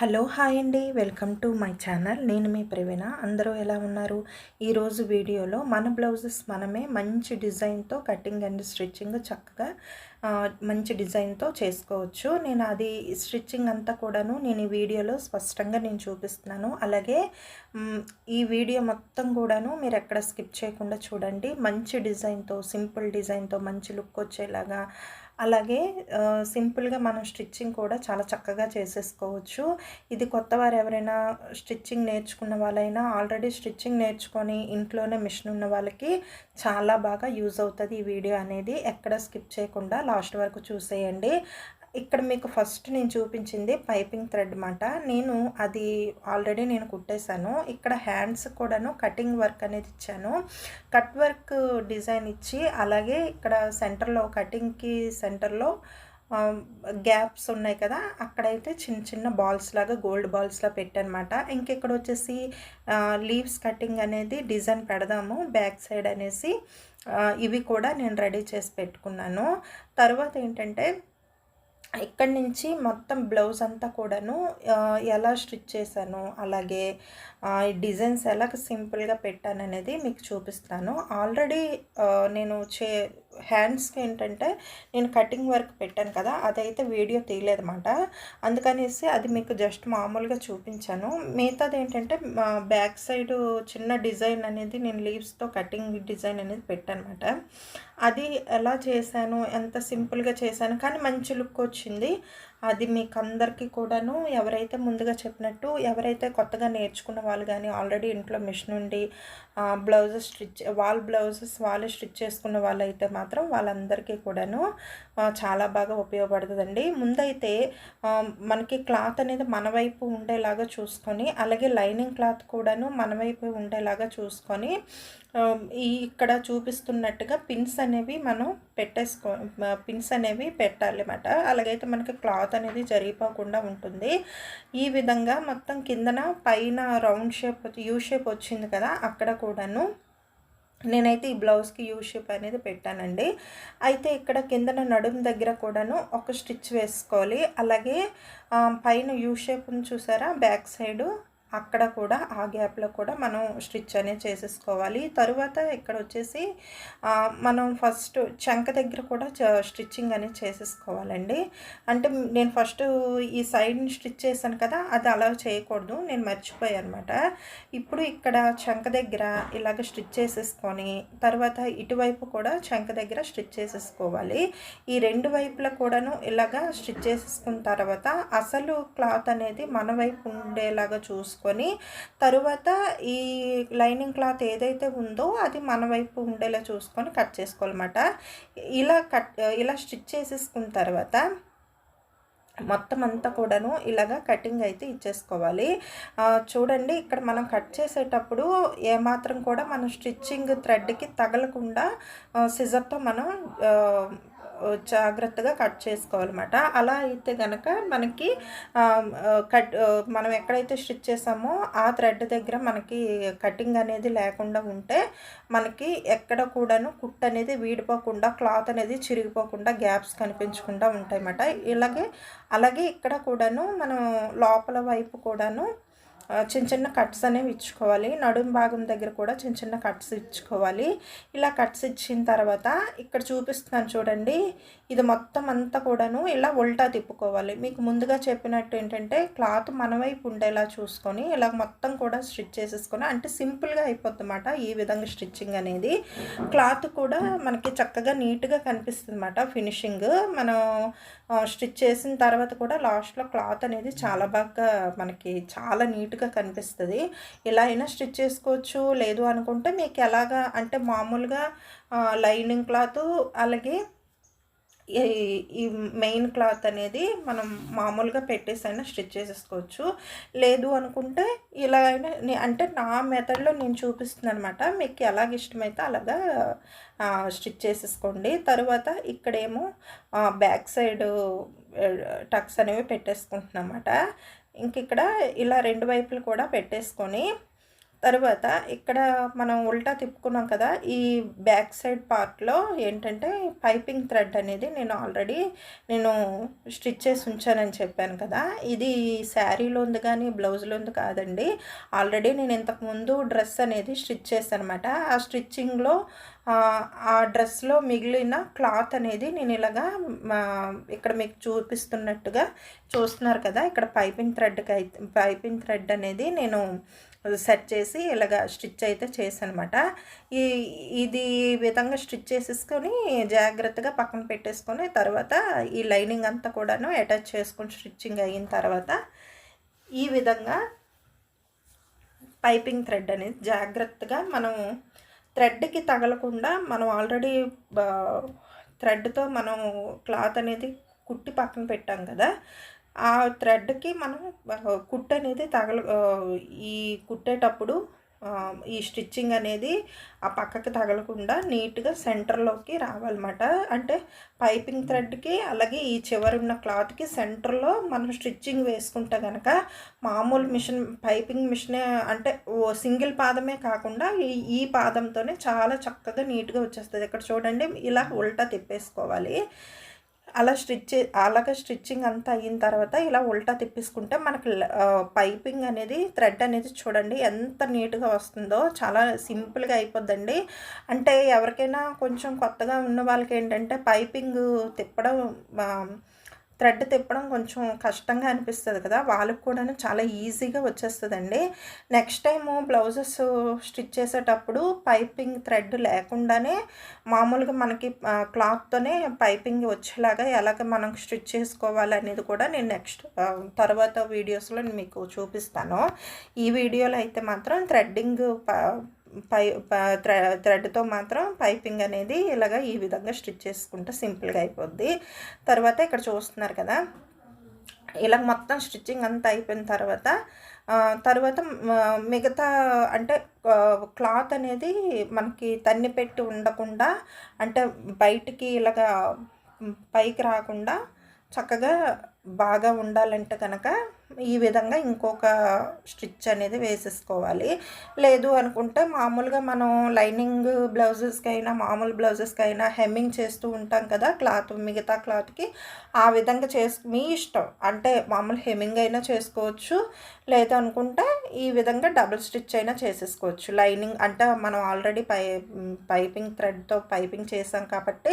Hello hi అండి. Welcome to my channel. నేను మీ ప్రవీణ. అందరూ ఎలా ఉన్నారు? ఈరోజు వీడియోలో మన బ్లౌజెస్ మనమే మంచి డిజైన్తో కటింగ్ అండ్ స్టిచ్చింగ్ చక్కగా మంచి డిజైన్తో చేసుకోవచ్చు. నేను అది స్టిచ్చింగ్ అంతా కూడాను నేను ఈ వీడియోలో స్పష్టంగా నేను చూపిస్తున్నాను. అలాగే ఈ వీడియో మొత్తం కూడాను మీరు ఎక్కడ స్కిప్ చేయకుండా చూడండి. మంచి డిజైన్తో సింపుల్ డిజైన్తో మంచి లుక్ వచ్చేలాగా అలాగే సింపుల్గా మనం స్టిచ్చింగ్ కూడా చాలా చక్కగా చేసేసుకోవచ్చు. ఇది కొత్త వారు ఎవరైనా స్టిచ్చింగ్ నేర్చుకున్న వాళ్ళైనా ఆల్రెడీ స్టిచ్చింగ్ నేర్చుకొని ఇంట్లోనే మిషన్ ఉన్న వాళ్ళకి చాలా బాగా యూజ్ అవుతుంది ఈ వీడియో అనేది. ఎక్కడ స్కిప్ చేయకుండా లాస్ట్ వరకు చూసేయండి. ఇక్కడ మీకు ఫస్ట్ నేను చూపించింది పైపింగ్ థ్రెడ్ మాట. నేను అది ఆల్రెడీ నేను కుట్టేశాను. ఇక్కడ హ్యాండ్స్ కూడాను కటింగ్ వర్క్ అనేది ఇచ్చాను. కట్ వర్క్ డిజైన్ ఇచ్చి అలాగే ఇక్కడ సెంటర్లో కటింగ్కి సెంటర్లో గ్యాప్స్ ఉన్నాయి కదా అక్కడైతే చిన్న చిన్న బాల్స్ లాగా గోల్డ్ బాల్స్లా పెట్టనమాట. ఇంకెక్కడ వచ్చేసి లీవ్స్ కటింగ్ అనేది డిజైన్ పెడదాము బ్యాక్ సైడ్ అనేసి ఇవి కూడా నేను రెడీ చేసి పెట్టుకున్నాను. తర్వాత ఏంటంటే ఇక్కడి నుంచి మొత్తం బ్లౌజ్ అంతా కూడాను ఎలా స్టిచ్ చేశాను అలాగే డిజైన్స్ ఎలా సింపుల్గా పెట్టాను అనేది మీకు చూపిస్తాను. ఆల్రెడీ నేను చే హ్యాండ్స్కి ఏంటంటే నేను కటింగ్ వర్క్ పెట్టాను కదా అదైతే వీడియో తీయలేదన్నమాట. అందుకనేసి అది మీకు జస్ట్ మామూలుగా చూపించాను. మిగతాది ఏంటంటే బ్యాక్ సైడ్ చిన్న డిజైన్ అనేది నేను లీవ్స్తో కటింగ్ డిజైన్ అనేది పెట్టానమాట అది ఎలా చేశాను ఎంత సింపుల్గా చేశాను కానీ మంచి లుక్ వచ్చింది. అది మీకు అందరికీ కూడాను ఎవరైతే ముందుగా చెప్పినట్టు ఎవరైతే కొత్తగా నేర్చుకున్న వాళ్ళు కానీ ఆల్రెడీ ఇంట్లో మిషన్ ఉండి బ్లౌజెస్ స్టిచ్ వాల్ బ్లౌజెస్ వాళ్ళు స్టిచ్ చేసుకున్న వాళ్ళైతే మాత్రం వాళ్ళందరికీ కూడాను చాలా బాగా ఉపయోగపడుతుందండి. ముందైతే మనకి క్లాత్ అనేది మన వైపు ఉండేలాగా చూసుకొని అలాగే లైనింగ్ క్లాత్ కూడాను మన వైపు ఉండేలాగా చూసుకొని ఈ ఇక్కడ చూపిస్తున్నట్టుగా పిన్స్ అనేవి మనం పెట్టేసుకో పిన్స్ అనేవి పెట్టాలి అన్నమాట. అలాగైతే మనకి క్లాత్ అనేది జరిగిపోకుండా ఉంటుంది. ఈ విధంగా మొత్తం కిందన పైన రౌండ్ షేప్ యూ షేప్ వచ్చింది కదా అక్కడ కూడాను నేనైతే ఈ బ్లౌజ్కి యూ షేప్ అనేది పెట్టానండి. అయితే ఇక్కడ కిందన నడుము దగ్గర కూడాను ఒక స్టిచ్ వేసుకోవాలి. అలాగే పైన యూ షేప్ని చూసారా బ్యాక్ సైడు అక్కడ కూడా ఆ గ్యాప్లో కూడా మనం స్టిచ్ అనేది చేసేసుకోవాలి. తరువాత ఇక్కడ వచ్చేసి మనం ఫస్ట్ చంక దగ్గర కూడా చ- స్టిచ్చింగ్ అనేది చేసేసుకోవాలండి. అంటే నేను ఫస్ట్ ఈ సైడ్ని స్టిచ్ చేశాను కదా అది అలా చేయకూడదు. నేను మర్చిపోయాను అనమాట ఇప్పుడు ఇక్కడ చంక దగ్గర ఇలాగ స్టిచ్ చేసేసుకొని తర్వాత ఇటువైపు కూడా చంక దగ్గర స్టిచ్ చేసేసుకోవాలి. ఈ రెండు వైపులా కూడాను ఇలాగ స్టిచ్ చేసేసుకున్న తర్వాత అసలు క్లాత్ అనేది మన వైపు ఉండేలాగా తీసుకొని తరువాత ఈ లైనింగ్ క్లాత్ ఏదైతే ఉందో అది మన వైపు ఉండేలా చూసుకొని కట్ చేసుకోవాలన్నమాట. ఇలా కట్ ఇలా స్టిచ్ చేసేసుకున్న తర్వాత మొత్తం అంతా కూడాను ఇలాగా కటింగ్ అయితే ఇచ్చేసుకోవాలి. చూడండి ఇక్కడ మనం కట్ చేసేటప్పుడు ఏమాత్రం కూడా మనం స్టిచ్చింగ్ థ్రెడ్కి తగలకుండా సిజర్తో మనం జాగ్రత్తగా కట్ చేసుకోవాలన్నమాట. అలా అయితే కనుక మనకి కట్ మనం ఎక్కడైతే స్టిచ్ చేసామో ఆ థ్రెడ్ దగ్గర మనకి కటింగ్ అనేది లేకుండా ఉంటే మనకి ఎక్కడ కూడాను కుట్ అనేది వీడిపోకుండా క్లాత్ అనేది చిరిగిపోకుండా గ్యాప్స్ కనిపించకుండా ఉంటాయన్నమాట. ఇలాగే అలాగే ఇక్కడ కూడాను మనం లోపల వైపు కూడాను చిన్న చిన్న కట్స్ అనేవి ఇచ్చుకోవాలి. నడుం భాగం దగ్గర కూడా చిన్న చిన్న కట్స్ ఇచ్చుకోవాలి. ఇలా కట్స్ ఇచ్చిన తర్వాత ఇక్కడ చూపిస్తున్నాను చూడండి. ఇది మొత్తం అంతా కూడాను ఇలా ఉల్టా తిప్పుకోవాలి. మీకు ముందుగా చెప్పినట్టు ఏంటంటే క్లాత్ మన వైపు ఉండేలా చూసుకొని ఇలా మొత్తం కూడా స్టిచ్ చేసేసుకొని అంటే సింపుల్గా అయిపోద్ది అన్నమాట ఈ విధంగా స్టిచ్చింగ్ అనేది. క్లాత్ కూడా మనకి చక్కగా నీట్గా కనిపిస్తుంది అన్నమాట ఫినిషింగ్. మనం స్టిచ్ చేసిన తర్వాత కూడా లాస్ట్లో క్లాత్ అనేది చాలా బాగా మనకి చాలా నీట్గా కనిపిస్తుంది. ఇలా అయినా స్టిచ్ చేసుకోవచ్చు. లేదు అనుకుంటే మీకు ఎలాగా అంటే మామూలుగా లైనింగ్ క్లాత్ అలాగే ఈ ఈ మెయిన్ క్లాత్ అనేది మనం మామూలుగా పెట్టేసి అయినా స్టిచ్ చేసేసుకోవచ్చు. లేదు అనుకుంటే ఇలా అయినా అంటే నా మెథడ్లో నేను చూపిస్తున్నాను అనమాట మీకు ఎలాగ ఇష్టమైతే అలాగా స్టిచ్ చేసేసుకోండి. తర్వాత ఇక్కడేమో బ్యాక్ సైడ్ టక్స్ అనేవి పెట్టేసుకుంటున్నమాట. ఇంక ఇక్కడ ఇలా రెండు వైపులు కూడా పెట్టేసుకొని తర్వాత ఇక్కడ మనం ఉల్టా తిప్పుకున్నాం కదా ఈ బ్యాక్ సైడ్ పార్ట్లో ఏంటంటే పైపింగ్ థ్రెడ్ అనేది నేను ఆల్రెడీ నేను స్టిచ్ చేసి ఉంచానని చెప్పాను కదా. ఇది శారీలో ఉంది కానీ బ్లౌజ్లో ఉంది కాదండి. ఆల్రెడీ నేను ఇంతకుముందు డ్రెస్ అనేది స్టిచ్ చేశాను అనమాట ఆ స్టిచ్చింగ్లో ఆ డ్రెస్లో మిగిలిన క్లాత్ అనేది నేను ఇలాగా ఇక్కడ మీకు చూపిస్తున్నట్టుగా చూస్తున్నారు కదా ఇక్కడ పైపింగ్ థ్రెడ్కి అయితే పైపింగ్ థ్రెడ్ అనేది నేను సెట్ చేసి ఇలాగ స్టిచ్ అయితే చేశానమాట. ఈ ఇది విధంగా స్టిచ్ చేసేసుకొని జాగ్రత్తగా పక్కన పెట్టేసుకొని తర్వాత ఈ లైనింగ్ అంతా కూడాను అటాచ్ చేసుకొని స్టిచ్చింగ్ అయిన తర్వాత ఈ విధంగా పైపింగ్ థ్రెడ్ అనేది జాగ్రత్తగా మనం థ్రెడ్కి తగలకుండా మనం ఆల్రెడీ థ్రెడ్తో మనం క్లాత్ అనేది కుట్టి పక్కన పెట్టాం కదా ఆ థ్రెడ్కి మనం కుట్టు అనేది తగల ఈ కుట్టేటప్పుడు ఈ స్టిచ్చింగ్ అనేది ఆ పక్కకి తగలకుండా నీట్గా సెంటర్లోకి రావాలన్నమాట. అంటే పైపింగ్ థ్రెడ్కి అలాగే ఈ చివరి ఉన్న క్లాత్కి సెంటర్లో మనం స్టిచ్చింగ్ వేసుకుంటే కనుక మామూలు మిషన్ పైపింగ్ మిషనే అంటే ఓ సింగిల్ పాదమే కాకుండా ఈ ఈ పాదంతోనే చాలా చక్కగా నీట్గా వచ్చేస్తుంది. ఇక్కడ చూడండి ఇలా ఉల్టా తిప్పేసుకోవాలి. అలా స్టిచ్ అలాగే స్టిచ్చింగ్ అంతా అయిన తర్వాత ఇలా ఉల్టా తిప్పించుకుంటే మనకి పైపింగ్ అనేది థ్రెడ్ అనేది చూడండి ఎంత నీట్గా వస్తుందో చాలా సింపుల్గా అయిపోద్దండి. అంటే ఎవరికైనా కొంచెం కొత్తగా ఉన్న వాళ్ళకి ఏంటంటే పైపింగ్ తిప్పడం థ్రెడ్ తిప్పడం కొంచెం కష్టంగా అనిపిస్తుంది కదా వాళ్ళకి కూడా చాలా ఈజీగా వచ్చేస్తుందండి. నెక్స్ట్ టైము బ్లౌజెస్ స్టిచ్ చేసేటప్పుడు పైపింగ్ థ్రెడ్ లేకుండానే మామూలుగా మనకి క్లాత్తోనే పైపింగ్ వచ్చేలాగా ఎలాగ మనం స్టిచ్ చేసుకోవాలి అనేది కూడా నేను నెక్స్ట్ తర్వాత వీడియోస్లో మీకు చూపిస్తాను. ఈ వీడియోలో అయితే మాత్రం థ్రెడ్డింగ్ పై థ్రెడ్తో మాత్రం పైపింగ్ అనేది ఇలాగ ఈ విధంగా స్టిచ్ చేసుకుంటే సింపుల్గా అయిపోద్ది. తర్వాత ఇక్కడ చూస్తున్నారు కదా ఇలా మొత్తం స్టిచ్చింగ్ అంతా అయిపోయిన తర్వాత తర్వాత మిగతా అంటే క్లాత్ అనేది మనకి తన్ని పెట్టి ఉండకుండా అంటే బయటికి ఇలాగా పైకి రాకుండా చక్కగా బాగా ఉండాలంటే కనుక ఈ విధంగా ఇంకొక స్టిచ్ అనేది వేసేసుకోవాలి. లేదు అనుకుంటే మామూలుగా మనం లైనింగ్ బ్లౌజెస్కి అయినా మామూలు బ్లౌజెస్కి అయినా హెమ్మింగ్ చేస్తూ ఉంటాం కదా క్లాత్ మిగతా క్లాత్కి. ఆ విధంగా చేసు మీ ఇష్టం. అంటే మామూలు హెమ్మింగ్ అయినా చేసుకోవచ్చు. లేదు అనుకుంటే ఈ విధంగా డబుల్ స్టిచ్ అయినా చేసేసుకోవచ్చు. లైనింగ్ అంటే మనం ఆల్రెడీ పై పైపింగ్ థ్రెడ్తో పైపింగ్ చేసాం కాబట్టి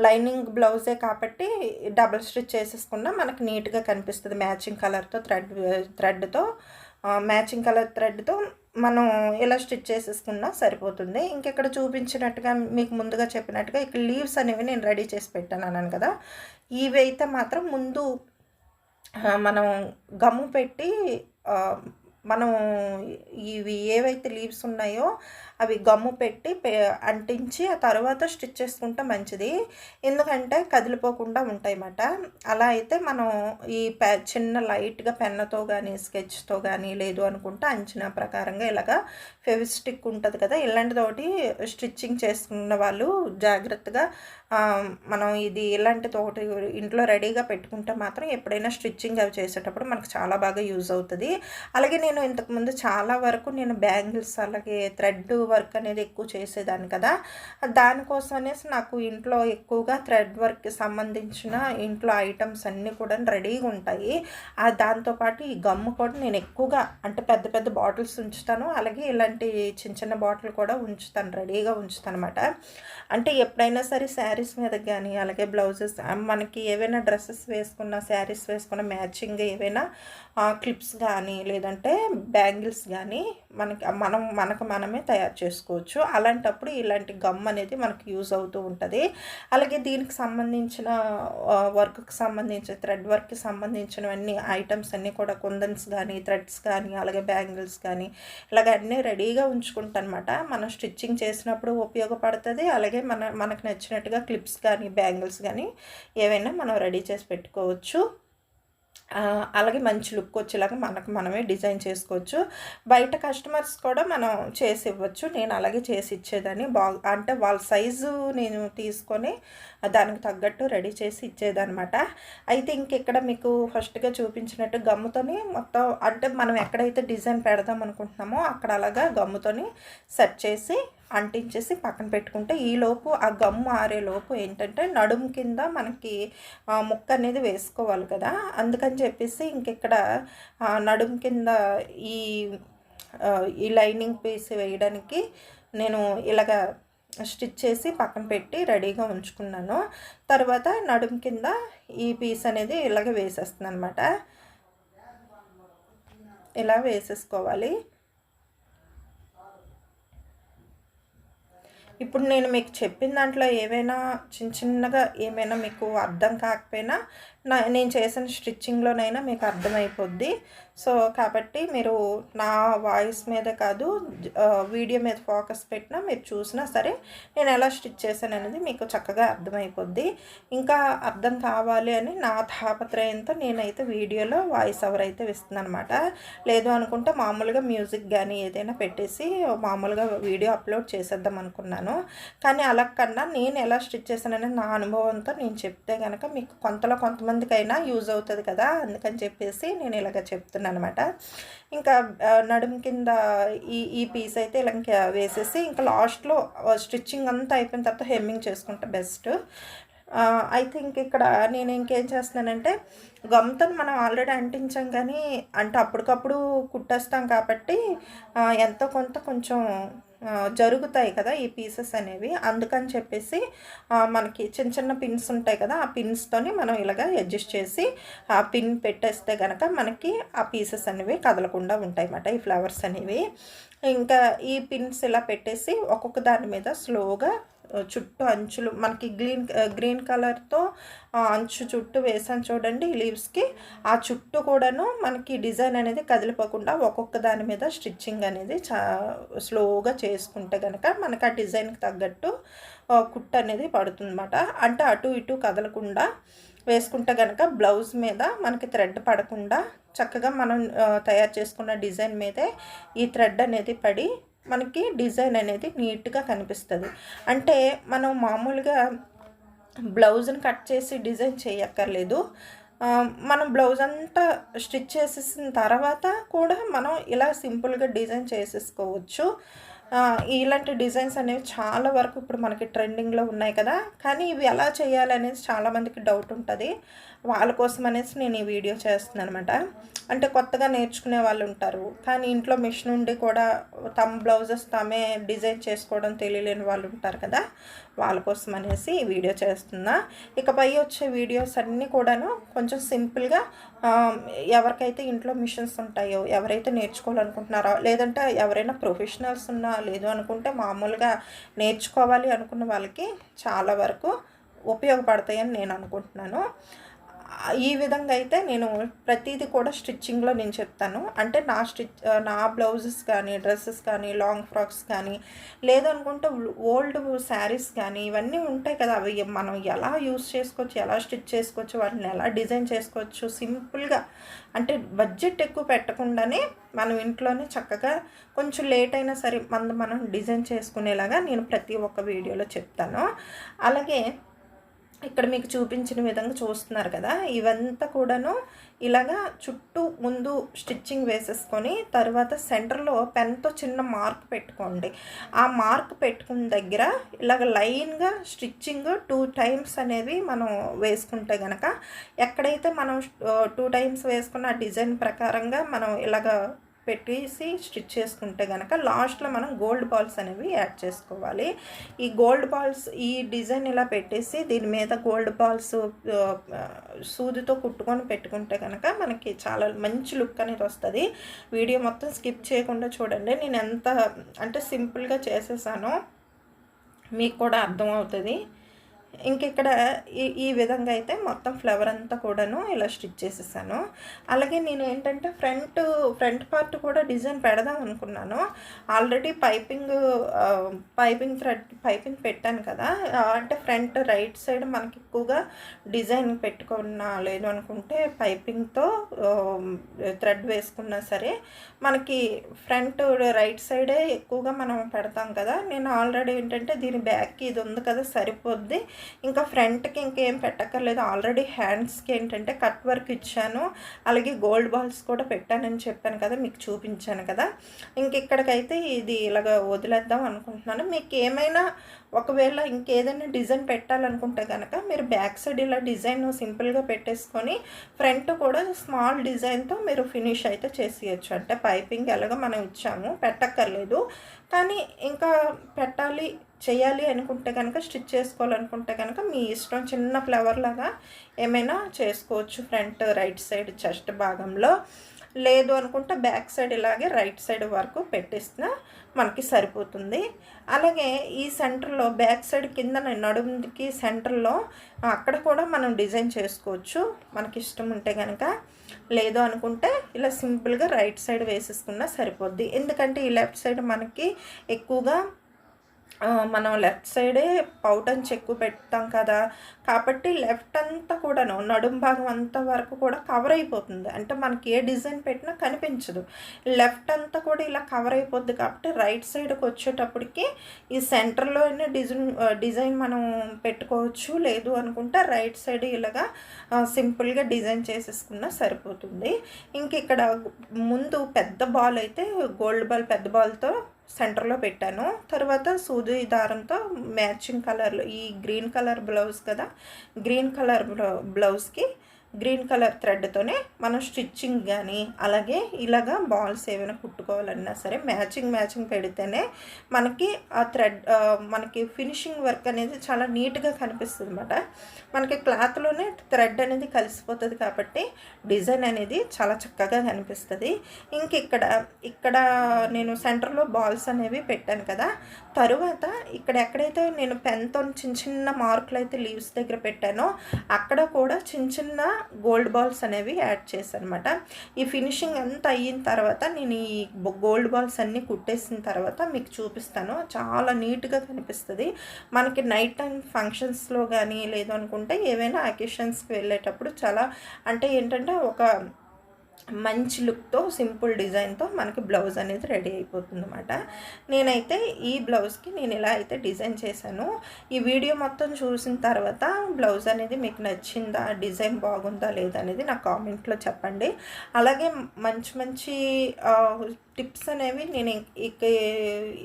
లైనింగ్ బ్లౌజే కాబట్టి డబుల్ స్టిచ్ చేసేసుకున్నా మనకు నీట్గా కనిపిస్తుంది. మ్యాచింగ్ కలర్తో థ్రెడ్ థ్రెడ్తో మ్యాచింగ్ కలర్ థ్రెడ్తో మనం ఇలా స్టిచ్ చేసేసుకున్నా సరిపోతుంది. ఇంకెక్కడ చూపించినట్టుగా మీకు ముందుగా చెప్పినట్టుగా ఇక్కడ లీవ్స్ అనేవి నేను రెడీ చేసి పెట్టాను అన్నాను కదా. ఇవి అయితే మాత్రం ముందు మనం గమ్ము పెట్టి మనం ఇవి ఏవైతే లీవ్స్ ఉన్నాయో అవి గమ్ము పెట్టి అంటించి ఆ తర్వాత స్టిచ్ చేసుకుంటే మంచిది. ఎందుకంటే కదిలిపోకుండా ఉంటాయి అన్నమాట అలా అయితే మనం ఈ పె చిన్న లైట్గా పెన్నతో కానీ స్కెచ్తో కానీ లేదు అనుకుంటే అంచనా ప్రకారంగా ఇలాగా ఫెవిస్టిక్ ఉంటుంది కదా ఇలాంటితోటి స్టిచ్చింగ్ చేసుకున్న వాళ్ళు జాగ్రత్తగా మనం ఇది ఇలాంటి తోటి ఇంట్లో రెడీగా పెట్టుకుంటే మాత్రం ఎప్పుడైనా స్టిచ్చింగ్ అవి చేసేటప్పుడు మనకు చాలా బాగా యూజ్ అవుతుంది. అలాగే నేను ఇంతకుముందు చాలా వరకు నేను బ్యాంగిల్స్ అలాగే థ్రెడ్ వర్క్ అనేది ఎక్కువ చేసేదాన్ని కదా. దానికోసం అనేసి నాకు ఇంట్లో ఎక్కువగా థ్రెడ్ వర్క్కి సంబంధించిన ఇంట్లో ఐటమ్స్ అన్నీ కూడా రెడీగా ఉంటాయి. దాంతోపాటు ఈ గమ్ము కూడా నేను ఎక్కువగా అంటే పెద్ద పెద్ద బాటిల్స్ ఉంచుతాను. అలాగే ఇలాంటి చిన్న చిన్న బాటిల్ కూడా ఉంచుతాను రెడీగా ఉంచుతాను అనమాట అంటే ఎప్పుడైనా సరే శారీస్ మీద కానీ అలాగే బ్లౌజెస్ మనకి ఏవైనా డ్రెస్సెస్ వేసుకున్న శారీస్ వేసుకున్న మ్యాచింగ్ ఏవైనా క్లిప్స్ కానీ లేదంటే బ్యాంగిల్స్ కానీ మనకి మనం మనకు మనమే తయారు చేసుకోవచ్చు. అలాంటప్పుడు ఇలాంటి గమ్ అనేది మనకు యూజ్ అవుతూ ఉంటుంది. అలాగే దీనికి సంబంధించిన వర్క్కి సంబంధించిన థ్రెడ్ వర్క్కి సంబంధించినవన్నీ ఐటమ్స్ అన్నీ కూడా కుందన్స్ కానీ థ్రెడ్స్ కానీ అలాగే బ్యాంగిల్స్ కానీ ఇలాగ అన్నీ రెడీగా ఉంచుకుంటా అనమాట మనం స్టిచ్చింగ్ చేసినప్పుడు ఉపయోగపడుతుంది. అలాగే మన మనకు నచ్చినట్టుగా క్లిప్స్ కానీ బ్యాంగిల్స్ కానీ ఏవైనా మనం రెడీ చేసి పెట్టుకోవచ్చు. అలాగే మంచి లుక్ వచ్చేలాగా మనకు మనమే డిజైన్ చేసుకోవచ్చు. బయట కస్టమర్స్ కూడా మనం చేసి ఇవ్వచ్చు. నేను అలాగే చేసి ఇచ్చేదాన్ని. బాగు అంటే వాళ్ళ సైజు నేను తీసుకొని దానికి తగ్గట్టు రెడీ చేసి ఇచ్చేదనమాట అయితే ఇంక ఇక్కడ మీకు ఫస్ట్గా చూపించినట్టు గమ్ముతోని మొత్తం అంటే మనం ఎక్కడైతే డిజైన్ పెడదాం అనుకుంటున్నామో అక్కడ అలాగా గమ్ముతోని సెట్ చేసి అంటించేసి పక్కన పెట్టుకుంటే ఈలోపు ఆ గమ్ము ఆరే లోపు ఏంటంటే నడుము కింద మనకి ముక్క అనేది వేసుకోవాలి కదా. అందుకని చెప్పేసి ఇంకెక్కడ నడుము కింద ఈ ఈ లైనింగ్ పీస్ వేయడానికి నేను ఇలాగ స్టిచ్ చేసి పక్కన పెట్టి రెడీగా ఉంచుకున్నాను. తర్వాత నడుము కింద ఈ పీస్ అనేది ఇలాగ వేసేస్తుంది అనమాట ఇలా వేసేసుకోవాలి. ఇప్పుడు నేను మీకు చెప్పిన దాంట్లో ఏవైనా చిన్న చిన్నగా ఏమైనా మీకు అర్థం కాకపోయినా నా నేను చేసిన స్టిచ్చింగ్లోనైనా మీకు అర్థమైపోద్ది. సో కాబట్టి మీరు నా వాయిస్ మీద కాదు వీడియో మీద ఫోకస్ పెట్టినా మీరు చూసినా సరే నేను ఎలా స్టిచ్ చేశాను అనేది మీకు చక్కగా అర్థమైపోద్ది. ఇంకా అర్థం కావాలి అని నా తాపత్రయంతో నేనైతే వీడియోలో వాయిస్ ఓవర్ అయితే ఇస్తుందనమాట లేదు అనుకుంటే మామూలుగా మ్యూజిక్ కానీ ఏదైనా పెట్టేసి మామూలుగా వీడియో అప్లోడ్ చేసేద్దాం అనుకున్నాను. కానీ అలా కన్నా నేను ఎలా స్టిచ్ చేశానని నా అనుభవంతో నేను చెప్తే కనుక మీకు కొంతలో కొంతమందికైనా యూజ్ అవుతుంది కదా అందుకని చెప్పేసి నేను ఇలాగ చెప్తున్నాను. అనమాట ఇంకా నడుము కింద ఈ ఈ పీస్ అయితే ఇలా ఇంకా వేసేసి ఇంకా లాస్ట్లో స్టిచ్చింగ్ అంతా అయిపోయిన తర్వాత హెమ్మింగ్ చేసుకుంటా బెస్ట్ ఐ థింక్ ఇక్కడ నేను ఇంకేం చేస్తున్నానంటే గమ్తో మనం ఆల్రెడీ అంటించాం కానీ అంటే అప్పటికప్పుడు కుట్టేస్తాం కాబట్టి ఎంతో కొంత కొంచెం జరుగుతాయి కదా ఈ పీసెస్ అనేవి. అందుకని చెప్పేసి మనకి చిన్న చిన్న పిన్స్ ఉంటాయి కదా ఆ పిన్స్తోని మనం ఇలాగ అడ్జస్ట్ చేసి ఆ పిన్ పెట్టేస్తే కనుక మనకి ఆ పీసెస్ అనేవి కదలకుండా ఉంటాయి అన్నమాట ఈ ఫ్లవర్స్ అనేవి. ఇంకా ఈ పిన్స్ ఇలా పెట్టేసి ఒక్కొక్క దాని మీద స్లోగా చుట్టూ అంచులు మనకి గ్రీన్ గ్రీన్ కలర్తో అంచు చుట్టూ వేసాను చూడండి ఈ లీవ్స్కి. ఆ చుట్టూ కూడాను మనకి డిజైన్ అనేది కదిలిపోకుండా ఒక్కొక్క దాని మీద స్టిచ్చింగ్ అనేది చా స్లోగా చేసుకుంటే కనుక మనకు ఆ డిజైన్కి తగ్గట్టు కుట్టు అనేది పడుతుందన్నమాట. అంటే అటు ఇటు కదలకుండా వేసుకుంటే కనుక బ్లౌజ్ మీద మనకి థ్రెడ్ పడకుండా చక్కగా మనం తయారు చేసుకున్న డిజైన్ మీదే ఈ థ్రెడ్ అనేది పడి మనకి డిజైన్ అనేది నీట్గా కనిపిస్తుంది. అంటే మనం మామూలుగా బ్లౌజ్ని కట్ చేసి డిజైన్ చేయక్కర్లేదు. మనం బ్లౌజ్ అంతా స్టిచ్ చేసేసిన తర్వాత కూడా మనం ఇలా సింపుల్గా డిజైన్ చేసేసుకోవచ్చు. ఇలాంటి డిజైన్స్ అనేవి చాలా వరకు ఇప్పుడు మనకి ట్రెండింగ్లో ఉన్నాయి కదా. కానీ ఇవి ఎలా చేయాలి అనేది చాలామందికి డౌట్ ఉంటుంది. వాళ్ళ కోసం అనేసి నేను ఈ వీడియో చేస్తున్నాను అనమాట అంటే కొత్తగా నేర్చుకునే వాళ్ళు ఉంటారు. కానీ ఇంట్లో మిషన్ ఉండి కూడా తమ బ్లౌజెస్ తామే డిజైన్ చేసుకోవడం తెలియలేని వాళ్ళు ఉంటారు కదా. వాళ్ళ కోసం అనేసి ఈ వీడియో చేస్తున్నా. ఇకపై వచ్చే వీడియోస్ అన్నీ కూడాను కొంచెం సింపుల్గా ఎవరికైతే ఇంట్లో మిషన్స్ ఉంటాయో ఎవరైతే నేర్చుకోవాలనుకుంటున్నారో లేదంటే ఎవరైనా ప్రొఫెషనల్స్ ఉన్నా లేదు అనుకుంటే మామూలుగా నేర్చుకోవాలి అనుకున్న వాళ్ళకి చాలా వరకు ఉపయోగపడతాయని నేను అనుకుంటున్నాను. ఈ విధంగా అయితే నేను ప్రతిదీ కూడా స్టిచ్చింగ్లో నేను చెప్తాను. అంటే నా స్టిచ్ నా బ్లౌజెస్ కానీ డ్రెస్సెస్ కానీ లాంగ్ ఫ్రాక్స్ కానీ లేదనుకుంటే ఓల్డ్ శారీస్ కానీ ఇవన్నీ ఉంటాయి కదా. అవి మనం ఎలా యూస్ చేసుకోవచ్చు ఎలా స్టిచ్ చేసుకోవచ్చు వాటిని ఎలా డిజైన్ చేసుకోవచ్చు సింపుల్గా. అంటే బడ్జెట్ ఎక్కువ పెట్టకుండానే మనం ఇంట్లోనే చక్కగా కొంచెం లేట్ అయినా సరే మన మనం డిజైన్ చేసుకునేలాగా నేను ప్రతి ఒక్క వీడియోలో చెప్తాను. అలాగే ఇక్కడ మీకు చూపించిన విధంగా చూస్తున్నారు కదా ఇవంతా కూడాను ఇలాగా చుట్టూ ముందు స్టిచ్చింగ్ వేసేసుకొని తర్వాత సెంటర్లో పెన్తో చిన్న మార్క్ పెట్టుకోండి. ఆ మార్క్ పెట్టుకున్న దగ్గర ఇలాగ లైన్గా స్టిచ్చింగ్ టూ టైమ్స్ అనేవి మనం వేసుకుంటే గనక ఎక్కడైతే మనం టూ టైమ్స్ వేసుకున్న ఆ డిజైన్ ప్రకారంగా మనం ఇలాగ పెట్టేసి స్టిచ్ చేసుకుంటే కనుక లాస్ట్లో మనం గోల్డ్ బాల్స్ అనేవి యాడ్ చేసుకోవాలి. ఈ గోల్డ్ బాల్స్ ఈ డిజైన్ ఇలా పెట్టేసి దీని మీద గోల్డ్ బాల్స్ సూదితో కుట్టుకొని పెట్టుకుంటే కనుక మనకి చాలా మంచి లుక్ అనేది వస్తుంది. వీడియో మొత్తం స్కిప్ చేయకుండా చూడండి. నేను ఎంత అంటే సింపుల్గా చేసేసానో మీకు కూడా అర్థమవుతుంది. ఇంక ఇక్కడ ఈ ఈ విధంగా అయితే మొత్తం ఫ్లవర్ అంతా కూడాను ఇలా స్టిచ్ చేసేసాను. అలాగే నేను ఏంటంటే ఫ్రంట్ ఫ్రంట్ పార్ట్ కూడా డిజైన్ పెడదాం అనుకున్నాను. Already piping piping thread piping పెట్టాను కదా. అంటే ఫ్రంట్ రైట్ సైడ్ మనకి ఎక్కువగా డిజైన్ పెట్టుకున్నా లేదు అనుకుంటే పైపింగ్తో థ్రెడ్ వేసుకున్నా సరే మనకి ఫ్రంట్ రైట్ సైడే ఎక్కువగా మనం పెడతాం కదా. నేను ఆల్రెడీ ఏంటంటే దీని బ్యాక్కి ఇది ఉంది కదా సరిపోద్ది. ఇంకా ఫ్రంట్కి ఇంకేం పెట్టక్కర్లేదు. ఆల్రెడీ హ్యాండ్స్కి ఏంటంటే కట్ వర్క్ ఇచ్చాను. అలాగే గోల్డ్ బాల్స్ కూడా పెట్టానని చెప్పాను కదా మీకు చూపించాను కదా. ఇంక ఇక్కడికైతే ఇది ఇలాగ వదిలేద్దాం అనుకుంటున్నాను. మీకు ఏమైనా ఒకవేళ ఇంకేదైనా డిజైన్ పెట్టాలనుకుంటే కనుక మీరు బ్యాక్ సైడ్ ఇలా డిజైన్ సింపుల్గా పెట్టేసుకొని ఫ్రంట్ కూడా స్మాల్ డిజైన్తో మీరు ఫినిష్ అయితే చేసేయచ్చు. అంటే పైపింగ్ ఎలాగో మనం ఇచ్చాము పెట్టక్కర్లేదు. కానీ ఇంకా పెట్టాలి చేయాలి అనుకుంటే కనుక స్టిచ్ చేసుకోవాలనుకుంటే కనుక మీ ఇష్టం చిన్న ఫ్లవర్ లాగా ఏమైనా చేసుకోవచ్చు. ఫ్రంట్ రైట్ సైడ్ చెస్ట్ భాగంలో. లేదు అనుకుంటే బ్యాక్ సైడ్ ఇలాగే రైట్ సైడ్ వరకు పెట్టేసిన మనకి సరిపోతుంది. అలాగే ఈ సెంటర్లో బ్యాక్ సైడ్ కింద నడుముకి సెంటర్లో అక్కడ కూడా మనం డిజైన్ చేసుకోవచ్చు. మనకి ఇష్టం ఉంటే కనుక లేదు అనుకుంటే ఇలా సింపుల్గా రైట్ సైడ్ వేసేసుకున్నా సరిపోద్ది. ఎందుకంటే ఈ లెఫ్ట్ సైడ్ మనకి ఎక్కువగా మనం లెఫ్ట్ సైడే పౌటన్స్ ఎక్కువ పెడతాం కదా. కాబట్టి లెఫ్ట్ అంతా కూడాను నడుం భాగం అంతా వరకు కూడా కవర్ అయిపోతుంది. అంటే మనకి ఏ డిజైన్ పెట్టినా కనిపించదు. లెఫ్ట్ అంతా కూడా ఇలా కవర్ అయిపోద్ది కాబట్టి రైట్ సైడ్కి వచ్చేటప్పటికి ఈ సెంటర్లో డిజైన్ డిజైన్ మనం పెట్టుకోవచ్చు. లేదు అనుకుంటే రైట్ సైడ్ ఇలాగా సింపుల్గా డిజైన్ చేసేసుకున్నా సరిపోతుంది. ఇంక ఇక్కడ ముందు పెద్ద బాల్ అయితే గోల్డ్ బాల్ పెద్ద బాల్తో సెంటర్లో పెట్టాను. తర్వాత సూది దారంతో మ్యాచింగ్ కలర్లో ఈ గ్రీన్ కలర్ బ్లౌజ్ కదా గ్రీన్ కలర్ బ్లౌజ్కి గ్రీన్ కలర్ థ్రెడ్తోనే మనం స్టిచ్చింగ్ కానీ అలాగే ఇలాగా బాల్స్ ఏమైనా కుట్టుకోవాలన్నా సరే మ్యాచింగ్ మ్యాచింగ్ పెడితేనే మనకి ఆ థ్రెడ్ మనకి ఫినిషింగ్ వర్క్ అనేది చాలా నీట్గా కనిపిస్తుంది అనమాట మనకి క్లాత్లోనే థ్రెడ్ అనేది కలిసిపోతుంది కాబట్టి డిజైన్ అనేది చాలా చక్కగా కనిపిస్తుంది. ఇంక ఇక్కడ ఇక్కడ నేను సెంటర్లో బాల్స్ అనేవి పెట్టాను కదా తరువాత ఇక్కడ ఎక్కడైతే నేను పెన్తో చిన్న చిన్న మార్కులు అయితే లీవ్స్ దగ్గర పెట్టానో అక్కడ కూడా చిన్న చిన్న గోల్డ్ బాల్స్ అనేవి యాడ్ చేశాను అనమాట ఈ ఫినిషింగ్ అంతా అయిన తర్వాత నేను ఈ గోల్డ్ బాల్స్ అన్నీ కుట్టేసిన తర్వాత మీకు చూపిస్తాను. చాలా నీట్గా కనిపిస్తుంది. మనకి నైట్ టైం ఫంక్షన్స్లో కానీ లేదు అనుకుంటే ఏవైనా అకేషన్స్కి వెళ్ళేటప్పుడు చాలా అంటే ఏంటంటే ఒక మంచి లుక్తో సింపుల్ డిజైన్తో మనకి బ్లౌజ్ అనేది రెడీ అయిపోతుంది అనమాట నేనైతే ఈ బ్లౌజ్కి నేను ఇలా అయితే డిజైన్ చేశాను. ఈ వీడియో మొత్తం చూసిన తర్వాత బ్లౌజ్ అనేది మీకు నచ్చిందా డిజైన్ బాగుందా లేదా అనేది నా కామెంట్లో చెప్పండి. అలాగే మంచి మంచి టిప్స్ అనేవి నేను ఇక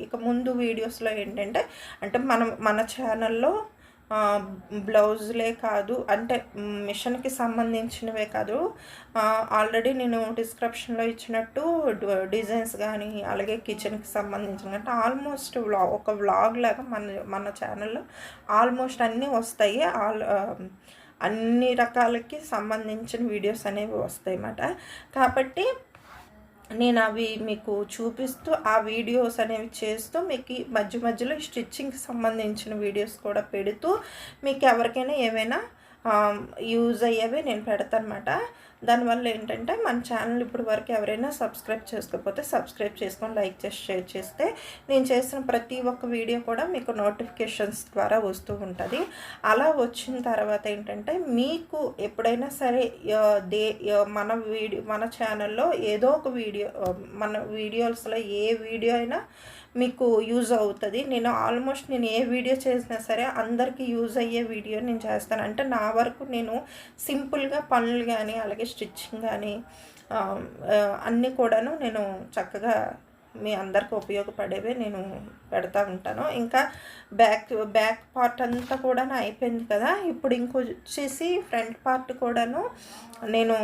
ఇక ముందు వీడియోస్లో ఏంటంటే అంటే మనం మన ఛానల్లో బ్లౌజులే కాదు అంటే మిషన్కి సంబంధించినవే కాదు. ఆల్రెడీ నేను డిస్క్రిప్షన్లో ఇచ్చినట్టు డిజైన్స్ కానీ అలాగే కిచెన్కి సంబంధించిన అంటే ఆల్మోస్ట్ వ్లా ఒక వ్లాగ్ లాగా మన మన ఛానల్లో ఆల్మోస్ట్ అన్నీ వస్తాయి. ఆల్ అన్ని రకాలకి సంబంధించిన వీడియోస్ అనేవి వస్తాయి అన్నమాట కాబట్టి నేను అవి మీకు చూపిస్తూ ఆ వీడియోస్ అనేవి చేస్తూ మీకు మధ్య మధ్యలో స్టిచ్చింగ్కి సంబంధించిన వీడియోస్ కూడా పెడుతూ మీకు ఎవరికైనా ఏమైనా యూజ్ అయ్యేవి నేను పెడతానమాట. దానివల్ల ఏంటంటే మన ఛానల్ ఇప్పుడు వరకు ఎవరైనా సబ్స్క్రైబ్ చేసుకోకపోతే సబ్స్క్రైబ్ చేసుకొని లైక్ చేసి షేర్ చేస్తే నేను చేసిన ప్రతి ఒక్క వీడియో కూడా మీకు నోటిఫికేషన్స్ ద్వారా వస్తూ ఉంటుంది. అలా వచ్చిన తర్వాత ఏంటంటే మీకు ఎప్పుడైనా సరే దే మన వీడియో మన ఛానల్లో ఏదో ఒక వీడియో మన వీడియోస్లో ఏ వీడియో అయినా మీకు యూజ్ అవుతుంది. నేను ఆల్మోస్ట్ నేను ఏ వీడియో చేసినా సరే అందరికీ యూజ్ అయ్యే వీడియో నేను చేస్తాను. అంటే నా వరకు నేను సింపుల్గా పనులు కానీ అలాగే స్టిచ్చింగ్ కానీ అన్నీ కూడాను నేను చక్కగా మీ అందరికి ఉపయోగపడేవే నేను పెడతా ఉంటాను. ఇంకా బ్యాక్ బ్యాక్ పార్ట్ అంతా కూడా అయిపోయింది కదా. ఇప్పుడు ఇంకొచ్చేసి ఫ్రంట్ పార్ట్ కూడాను నేను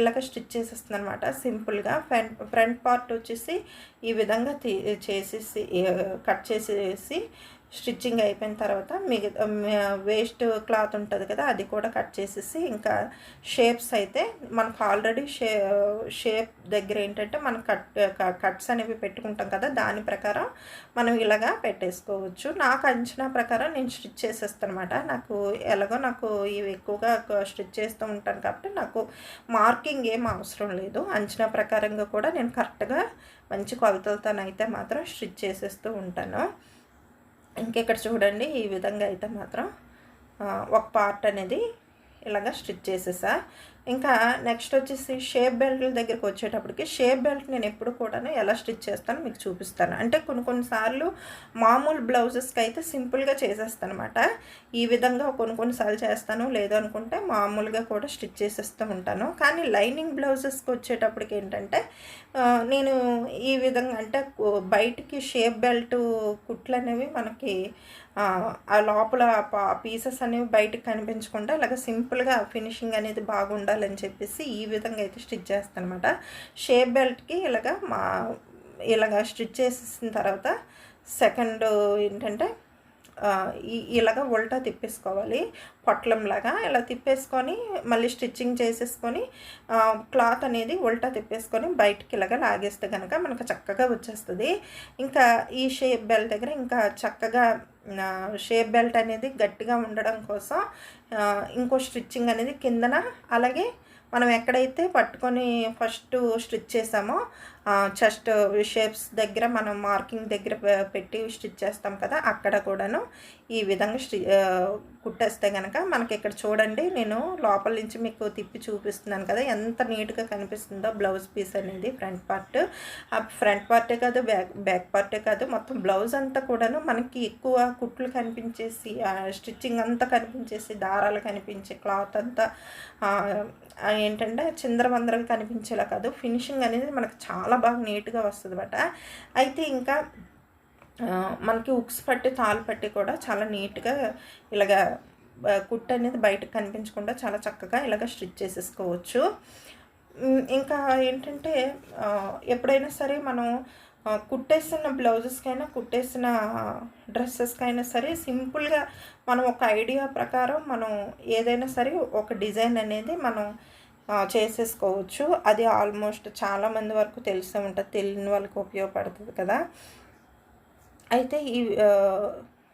ఇలాగ స్టిచ్ చేసేస్తాను అనమాట సింపుల్గా ఫ్రంట్ ఫ్రంట్ పార్ట్ వచ్చేసి ఈ విధంగా తీ చేసేసి కట్ చేసేసి స్టిచ్చింగ్ అయిపోయిన తర్వాత మిగతా వేస్ట్ క్లాత్ ఉంటుంది కదా అది కూడా కట్ చేసేసి ఇంకా షేప్స్ అయితే మనకు ఆల్రెడీ షే షేప్ దగ్గర ఏంటంటే మనం కట్ కట్స్ అనేవి పెట్టుకుంటాం కదా దాని ప్రకారం మనం ఇలాగా పెట్టేసుకోవచ్చు. నాకు అంచనా ప్రకారం నేను స్టిచ్ చేసేస్తాను అనమాట నాకు ఎలాగో నాకు ఇవి ఎక్కువగా స్టిచ్ చేస్తూ ఉంటాను కాబట్టి నాకు మార్కింగ్ ఏం అవసరం లేదు. అంచనా ప్రకారంగా కూడా నేను కరెక్ట్గా మంచి కొలతలతోనైతే మాత్రం స్టిచ్ చేసేస్తూ ఉంటాను. ఇంకెక్కడ చూడండి ఈ విధంగా అయితే మాత్రం ఒక పార్ట్ అనేది ఇలాగ స్టిచ్ చేసేసా. ఇంకా నెక్స్ట్ వచ్చేసి షేప్ బెల్ట్ దగ్గరికి వచ్చేటప్పటికి షేప్ బెల్ట్ నేను ఎప్పుడు కూడా ఎలా స్టిచ్ చేస్తానో మీకు చూపిస్తాను. అంటే కొన్ని కొన్నిసార్లు మామూలు బ్లౌజెస్కి అయితే సింపుల్గా చేసేస్తాను అనమాట ఈ విధంగా కొన్ని కొన్నిసార్లు చేస్తాను. లేదనుకుంటే మామూలుగా కూడా స్టిచ్ చేసేస్తూ ఉంటాను. కానీ లైనింగ్ బ్లౌజెస్కి వచ్చేటప్పటికి ఏంటంటే నేను ఈ విధంగా అంటే బయటికి షేప్ బెల్ట్ కుట్లు అనేవి మనకి ఆ లోపల పీసెస్ అనేవి బయటకు కనిపించకుండా ఇలాగ సింపుల్గా ఫినిషింగ్ అనేది బాగుండాలని చెప్పేసి ఈ విధంగా అయితే స్టిచ్ చేస్తాను అనమాట షేప్ బెల్ట్కి ఇలాగ మా ఇలాగ స్టిచ్ చేసేసిన తర్వాత సెకండ్ ఏంటంటే ఇలాగ ఉల్టా తిప్పేసుకోవాలి. పొట్లంలాగా ఇలా తిప్పేసుకొని మళ్ళీ స్టిచ్చింగ్ చేసేసుకొని క్లాత్ అనేది ఉల్టా తిప్పేసుకొని బయటికి ఇలాగ లాగేస్తే కనుక మనకు చక్కగా వచ్చేస్తుంది. ఇంకా ఈ షేప్ బెల్ట్ దగ్గర ఇంకా చక్కగా షేప్ బెల్ట్ అనేది గట్టిగా ఉండడం కోసం ఇంకో స్టిచ్చింగ్ అనేది కిందన అలాగే మనం ఎక్కడైతే పట్టుకొని ఫస్ట్ స్టిచ్ చేసామో చెస్ట్ షేప్స్ దగ్గర మనం మార్కింగ్ దగ్గర పెట్టి స్టిచ్ చేస్తాం కదా అక్కడ కూడాను ఈ విధంగా స్టి కుట్టేస్తే కనుక మనకి ఇక్కడ చూడండి నేను లోపల నుంచి మీకు తిప్పి చూపిస్తున్నాను కదా ఎంత నీట్గా కనిపిస్తుందో బ్లౌజ్ పీస్ అనేది ఫ్రంట్ పార్ట్ ఆ ఫ్రంట్ పార్టే కాదు బ్యాక్ బ్యాక్ పార్టే కాదు మొత్తం బ్లౌజ్ అంతా కూడాను మనకి ఎక్కువ కుట్లు కనిపించేసి స్టిచ్చింగ్ అంతా కనిపించేసి దారాలు కనిపించే క్లాత్ అంతా ఏంటంటే చిందరవందరగా కనిపించేలా కాదు ఫినిషింగ్ అనేది మనకు చాలా చాలా బాగా నీట్గా వస్తుంది అనమాట అయితే ఇంకా మనకి ఉక్స్ పట్టి తాలు పట్టి కూడా చాలా నీట్గా ఇలాగ కుట్ట అనేది బయటకు కనిపించకుండా చాలా చక్కగా ఇలాగ స్టిచ్ చేసేసుకోవచ్చు. ఇంకా ఏంటంటే ఎప్పుడైనా సరే మనం కుట్టేసిన బ్లౌజెస్కైనా కుట్టేసిన డ్రెస్సెస్కైనా సరే సింపుల్గా మనం ఒక ఐడియా ప్రకారం మనం ఏదైనా సరే ఒక డిజైన్ అనేది మనం చేసేసుకోవచ్చు. అది ఆల్మోస్ట్ చాలామంది వరకు తెలిసే ఉంటుంది. తెలియని వాళ్ళకి ఉపయోగపడుతుంది కదా. అయితే ఈ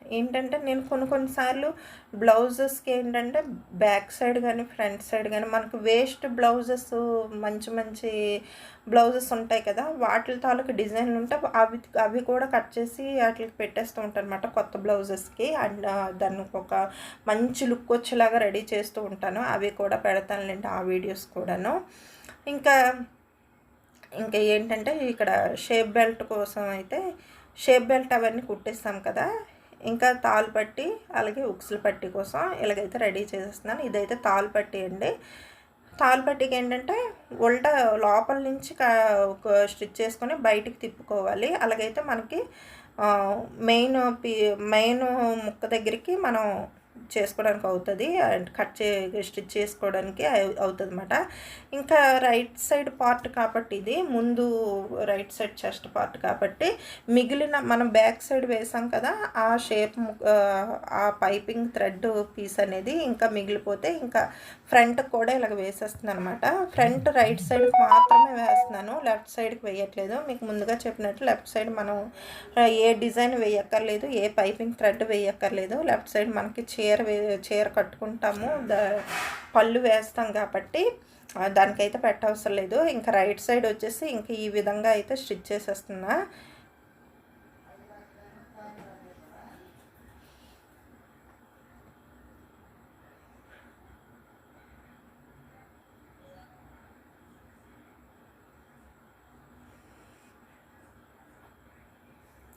ఏంటంటే నేను కొన్ని కొన్నిసార్లు బ్లౌజెస్కి ఏంటంటే బ్యాక్ సైడ్ కానీ ఫ్రంట్ సైడ్ కానీ మనకు వేస్ట్ బ్లౌజెస్ మంచి మంచి బ్లౌజెస్ ఉంటాయి కదా వాటి తాలూకు డిజైన్లు ఉంటే అవి అవి కూడా కట్ చేసి వాటికి పెట్టేస్తూ ఉంటాను అనమాట కొత్త బ్లౌజెస్కి. అండ్ దాన్ని ఒక మంచి లుక్ వచ్చేలాగా రెడీ చేస్తూ ఉంటాను. అవి కూడా పెడతానులేండి ఆ వీడియోస్ కూడాను. ఇంకా ఇంకా ఏంటంటే ఇక్కడ షేప్ బెల్ట్ కోసం అయితే షేప్ బెల్ట్ అవన్నీ కుట్టేస్తాం కదా ఇంకా తాలు పట్టి అలాగే ఉక్సులు పట్టి కోసం ఇలాగైతే రెడీ చేసేస్తున్నాను. ఇదైతే తాలు పట్టి అండి. తాలు పట్టికి ఏంటంటే ఉల్టా లోపల నుంచి స్టిచ్ చేసుకొని బయటికి తిప్పుకోవాలి. అలాగైతే మనకి మెయిన్ పీ మెయిన్ ముక్క దగ్గరికి మనం చేసుకోవడానికి అవుతుంది అండ్ కట్ చే స్టిచ్ చేసుకోవడానికి అవుతుంది అనమాట ఇంకా రైట్ సైడ్ పార్ట్ కాబట్టి ఇది ముందు రైట్ సైడ్ చెస్ట్ పార్ట్ కాబట్టి మిగిలిన మనం బ్యాక్ సైడ్ వేసాం కదా ఆ షేప్ ఆ పైపింగ్ థ్రెడ్ పీస్ అనేది ఇంకా మిగిలిపోతే ఇంకా ఫ్రంట్ కూడా ఇలాగ వేసేస్తుంది అనమాట ఫ్రంట్ రైట్ సైడ్ మాత్రమే వేస్తున్నాను లెఫ్ట్ సైడ్కి వేయట్లేదు. మీకు ముందుగా చెప్పినట్టు లెఫ్ట్ సైడ్ మనం ఏ డిజైన్ వేయక్కర్లేదు ఏ పైపింగ్ థ్రెడ్ వేయక్కర్లేదు లెఫ్ట్ సైడ్ మనకి చీర చీర వే చీర కట్టుకుంటాము. ద పళ్ళు వేస్తాం కాబట్టి దానికైతే పెట్టవసరం లేదు. ఇంకా రైట్ సైడ్ వచ్చేసి ఇంకా ఈ విధంగా అయితే స్టిచ్ చేసేస్తున్నా.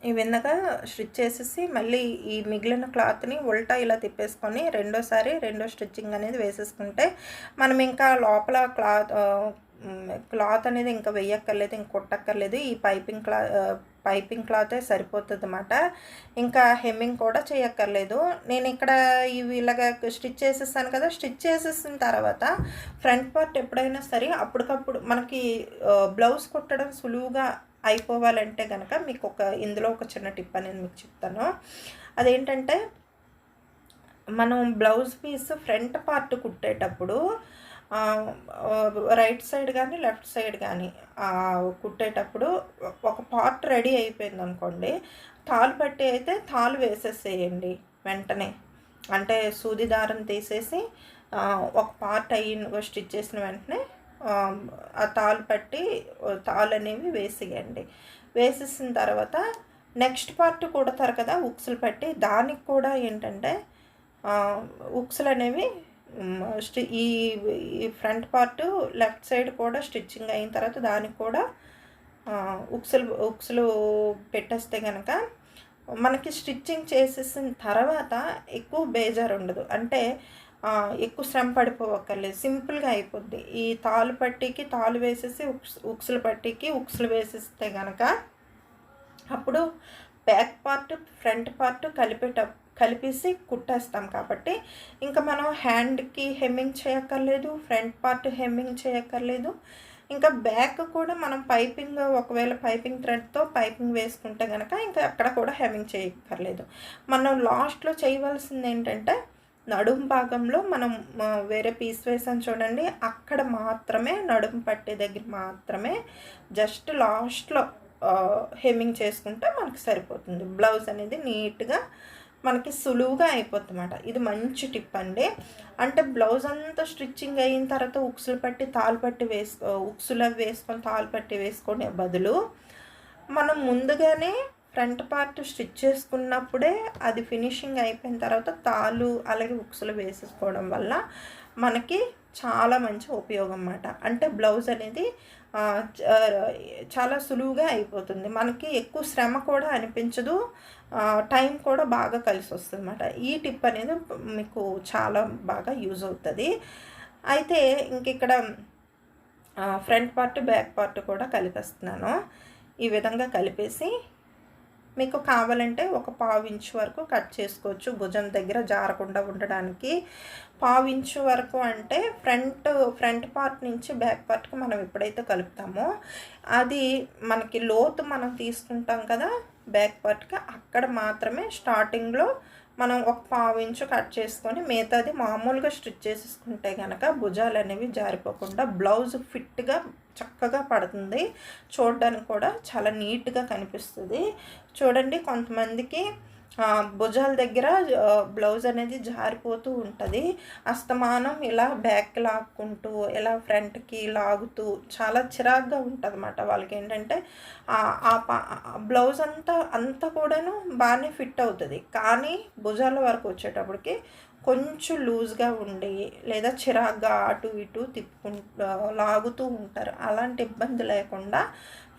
ఈ విధంగా స్టిచ్ చేసేసి మళ్ళీ ఈ మిగిలిన క్లాత్ని ఉల్టా ఇలా తిప్పేసుకొని రెండోసారి రెండో స్టిచ్చింగ్ అనేది వేసేసుకుంటే మనం ఇంకా లోపల క్లాత్ క్లాత్ అనేది ఇంకా వేయక్కర్లేదు ఇంక కొట్టక్కర్లేదు. ఈ పైపింగ్ క్లా పైపింగ్ క్లాతే సరిపోతుంది అనమాట ఇంకా హెమ్మింగ్ కూడా చేయక్కర్లేదు. నేను ఇక్కడ ఇవి ఇలాగ స్టిచ్ చేసేస్తాను కదా స్టిచ్ చేసేసిన తర్వాత ఫ్రంట్ పార్ట్ ఎప్పుడైనా సరే అప్పటికప్పుడు మనకి బ్లౌజ్ కుట్టడం సులువుగా అయిపోవాలంటే కనుక మీకు ఒక ఇందులో ఒక చిన్న టిప్ అనేది మీకు చెప్తాను. అదేంటంటే మనం బ్లౌజ్ పీస్ ఫ్రంట్ పార్ట్ కుట్టేటప్పుడు రైట్ సైడ్ కానీ లెఫ్ట్ సైడ్ కానీ కుట్టేటప్పుడు ఒక పార్ట్ రెడీ అయిపోయింది అనుకోండి తాలు పట్టి అయితే తాలు వేసేసేయండి వెంటనే. అంటే సూది దారం తీసేసి ఒక పార్ట్ అయ్యి స్టిచ్ చేసిన వెంటనే ఆ తాలు పట్టి తాలు అనేవి వేసేయండి. వేసేసిన తర్వాత నెక్స్ట్ పార్ట్ కుడతారు కదా ఉక్సులు పట్టి దానికి కూడా ఏంటంటే ఉక్సులు అనేవి ఈ ఈ ఫ్రంట్ పార్ట్ లెఫ్ట్ సైడ్ కూడా స్టిచ్చింగ్ అయిన తర్వాత దానికి కూడా ఉక్సులు ఉక్సులు పెట్టేస్తే కనుక మనకి స్టిచ్చింగ్ చేసేసిన తర్వాత ఎక్కువ బేజారు ఉండదు. అంటే ఎక్కువ శ్రమ పడిపోవక్కర్లేదు. సింపుల్గా అయిపోద్ది. ఈ తాలు పట్టీకి తాలు వేసేసి ఉక్స్ ఉక్సులు పట్టీకి ఉక్సులు వేసేస్తే కనుక అప్పుడు బ్యాక్ పార్ట్ ఫ్రంట్ పార్ట్ కలిపేట కలిపేసి కుట్టేస్తాం కాబట్టి ఇంకా మనం హ్యాండ్కి హెమ్మింగ్ చేయక్కర్లేదు ఫ్రంట్ పార్ట్ హెమ్మింగ్ చేయక్కర్లేదు. ఇంకా బ్యాక్ కూడా మనం పైపింగ్ ఒకవేళ పైపింగ్ థ్రెడ్తో పైపింగ్ వేసుకుంటే కనుక ఇంకా అక్కడ కూడా హెమ్మింగ్ చేయక్కర్లేదు. మనం లాస్ట్లో చేయవలసింది ఏంటంటే నడుము భాగంలో మనం వేరే పీస్ వేసాం చూడండి. అక్కడ మాత్రమే నడుము పట్టే దగ్గర మాత్రమే జస్ట్ లాస్ట్లో హెమ్మింగ్ చేసుకుంటే మనకు సరిపోతుంది. బ్లౌజ్ అనేది నీట్గా మనకి సులువుగా అయిపోతుందన్నమాట. ఇది మంచి టిప్ అండి. అంటే బ్లౌజ్ అంతా స్టిచ్చింగ్ అయిన తర్వాత ఉక్సులు పట్టి తాలు పట్టి వేసుకో ఉక్సులు వేసుకొని తాలు పట్టి వేసుకునే బదులు మనం ముందుగానే ఫ్రంట్ పార్ట్ స్టిచ్ చేసుకున్నప్పుడే అది ఫినిషింగ్ అయిపోయిన తర్వాత తాళ్ళు అలాగే ఉక్సులు వేసేసుకోవడం వల్ల మనకి చాలా మంచి ఉపయోగం అన్నమాట అంటే బ్లౌజ్ అనేది చాలా సులువుగా అయిపోతుంది. మనకి ఎక్కువ శ్రమ కూడా అనిపించదు. టైం కూడా బాగా కలిసి వస్తుంది అన్నమాట ఈ టిప్ అనేది మీకు చాలా బాగా యూజ్ అవుతుంది. అయితే ఇంక ఇక్కడ ఫ్రంట్ పార్ట్ బ్యాక్ పార్ట్ కూడా కలిపేస్తున్నాను. ఈ విధంగా కలిపేసి మీకు కావాలంటే ఒక పావు ఇంచు వరకు కట్ చేసుకోవచ్చు. భుజం దగ్గర జారకుండా ఉండడానికి పావు ఇంచు వరకు అంటే ఫ్రంట్ ఫ్రంట్ పార్ట్ నుంచి బ్యాక్ పార్ట్కి మనం ఎప్పుడైతే కలుపుతామో అది మనకి లోతు మనం తీసుకుంటాం కదా బ్యాక్ పార్ట్కి అక్కడ మాత్రమే స్టార్టింగ్లో మనం ఒక పావు ఇంచు కట్ చేసుకొని మిగతాది మామూలుగా స్టిచ్ చేసేసుకుంటే కనుక భుజాలు అనేవి జారిపోకుండా బ్లౌజ్ ఫిట్గా చక్కగా పడుతుంది. చూడడానికి కూడా చాలా నీట్గా కనిపిస్తుంది. చూడండి కొంతమందికి భుజాల దగ్గర బ్లౌజ్ అనేది జారిపోతూ ఉంటుంది. అస్తమానం ఇలా బ్యాక్ లాక్కుంటూ ఇలా ఫ్రంట్కి లాగుతూ చాలా చిరాగ్గా ఉంటుంది అన్నమాట వాళ్ళకి. ఏంటంటే ఆ బ్లౌజ్ అంతా అంతా కూడాను బాగానే ఫిట్ అవుతుంది. కానీ భుజాల వరకు వచ్చేటప్పటికి కొంచెం లూజ్గా ఉండి లేదా చిరాగ్గా అటు ఇటు తిప్పుకుంటూ లాగుతూ ఉంటారు. అలాంటి ఇబ్బంది లేకుండా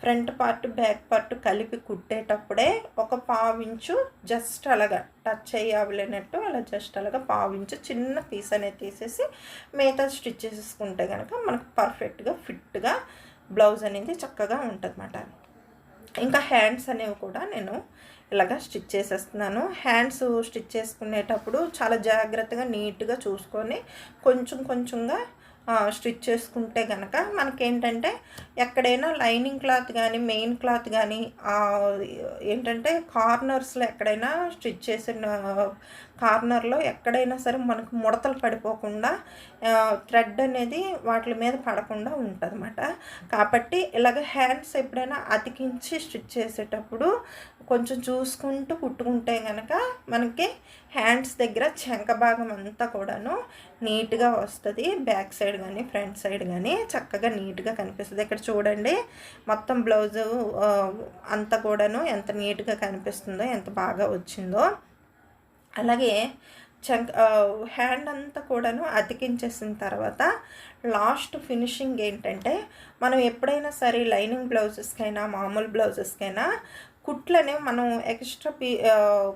ఫ్రంట్ పార్ట్ బ్యాక్ పార్ట్ కలిపి కుట్టేటప్పుడే ఒక పావించు జస్ట్ అలాగా టచ్ అయ్యవలేనట్టు అలా జస్ట్ అలాగా పావించు చిన్న పీస్ అనేది తీసేసి మిగతా స్టిచ్ చేసుకుంటే కనుక మనకు పర్ఫెక్ట్గా ఫిట్గా బ్లౌజ్ అనేది చక్కగా ఉంటుంది ఇంకా హ్యాండ్స్ అనేవి కూడా నేను ఇలాగా స్టిచ్ చేసేస్తున్నాను. హ్యాండ్స్ స్టిచ్ చేసుకునేటప్పుడు చాలా జాగ్రత్తగా నీట్గా చూసుకొని కొంచెం కొంచెంగా స్టిచ్ చేసుకుంటే కనుక మనకేంటంటే ఎక్కడైనా లైనింగ్ క్లాత్ కానీ మెయిన్ క్లాత్ కానీ ఏంటంటే కార్నర్స్లో ఎక్కడైనా స్టిచ్ చేసిన కార్నర్లో ఎక్కడైనా సరే మనకు ముడతలు పడిపోకుండా థ్రెడ్ అనేది వాటి మీద పడకుండా ఉంటుంది అన్నమాట కాబట్టి ఇలాగ హ్యాండ్స్ ఎప్పుడైనా అతికించి స్టిచ్ చేసేటప్పుడు కొంచెం చూసుకుంటూ కుట్టుకుంటే కనుక మనకి హ్యాండ్స్ దగ్గర చెంక భాగం అంతా కూడాను నీట్గా వస్తుంది. బ్యాక్ సైడ్ కానీ ఫ్రంట్ సైడ్ కానీ చక్కగా నీట్గా కనిపిస్తుంది. ఇక్కడ చూడండి మొత్తం బ్లౌజు అంతా కూడాను ఎంత నీట్గా కనిపిస్తుందో ఎంత బాగా వచ్చిందో. అలాగే చంక్ హ్యాండ్ అంతా కూడాను అతికించేసిన తర్వాత లాస్ట్ ఫినిషింగ్ ఏంటంటే మనం ఎప్పుడైనా సరే లైనింగ్ బ్లౌజెస్కైనా మామూలు బ్లౌజెస్కైనా కుట్లనే మనం ఎక్స్ట్రా పీ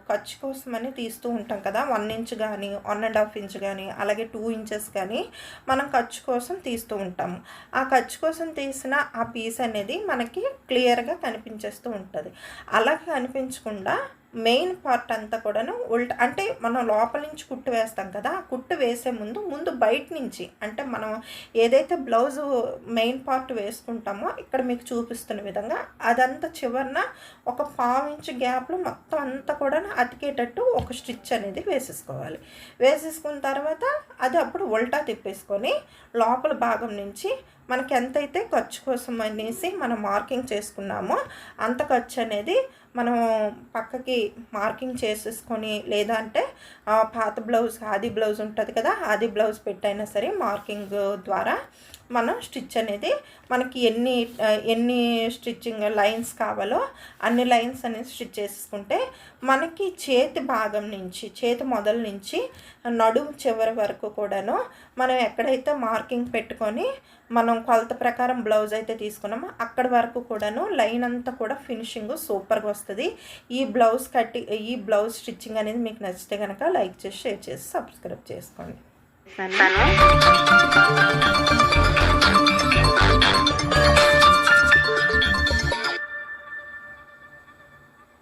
ఖర్చు కోసమని తీస్తూ ఉంటాం కదా. వన్ ఇంచ్ కానీ వన్ అండ్ హాఫ్ ఇంచ్ కానీ అలాగే టూ ఇంచెస్ కానీ మనం ఖర్చు కోసం తీస్తూ ఉంటాము ఆ ఖర్చు కోసం తీసిన ఆ పీస్ అనేది మనకి క్లియర్గా కనిపించేస్తూ ఉంటుంది. అలా కనిపించకుండా మెయిన్ పార్ట్ అంతా కూడాను ఉల్టా అంటే మనం లోపల నుంచి కుట్టు వేస్తాం కదా ఆ కుట్టు వేసే ముందు ముందు బయట నుంచి అంటే మనం ఏదైతే బ్లౌజ్ మెయిన్ పార్ట్ వేసుకుంటామో ఇక్కడ మీకు చూపిస్తున్న విధంగా అదంతా చివరన ఒక పావు ఇంచు గ్యాప్లో మొత్తం అంతా కూడా అతికేటట్టు ఒక స్టిచ్ అనేది వేసేసుకోవాలి. వేసేసుకున్న తర్వాత అది అప్పుడు ఉల్టా తిప్పేసుకొని లోపల భాగం నుంచి మనకి ఎంతైతే ఖర్చు కోసం అనేసి మనం మార్కింగ్ చేసుకున్నామో అంత ఖర్చు అనేది మనం పక్కకి మార్కింగ్ చేసేసుకొని లేదంటే పాత బ్లౌజ్ ఆది బ్లౌజ్ ఉంటుంది కదా ఆది బ్లౌజ్ పెట్టైనా సరే మార్కింగ్ ద్వారా మనం స్టిచ్ అనేది మనకి ఎన్ని ఎన్ని స్టిచ్చింగ్ లైన్స్ కావాలో అన్ని లైన్స్ అనేది స్టిచ్ చేసుకుంటే మనకి చేతి భాగం నుంచి చేతి మొదలు నుంచి నడుము చివరి వరకు కూడాను మనం ఎక్కడైతే మార్కింగ్ పెట్టుకొని మనం కొలత ప్రకారం బ్లౌజ్ అయితే తీసుకున్నామో అక్కడి వరకు కూడాను లైన్ అంతా కూడా ఫినిషింగ్ సూపర్గా వస్తుంది. ఈ బ్లౌజ్ కట్టి ఈ బ్లౌజ్ స్టిచ్చింగ్ అనేది మీకు నచ్చితే కనుక లైక్ చేసి షేర్ చేసి సబ్స్క్రైబ్ చేసుకోండి. 拜拜。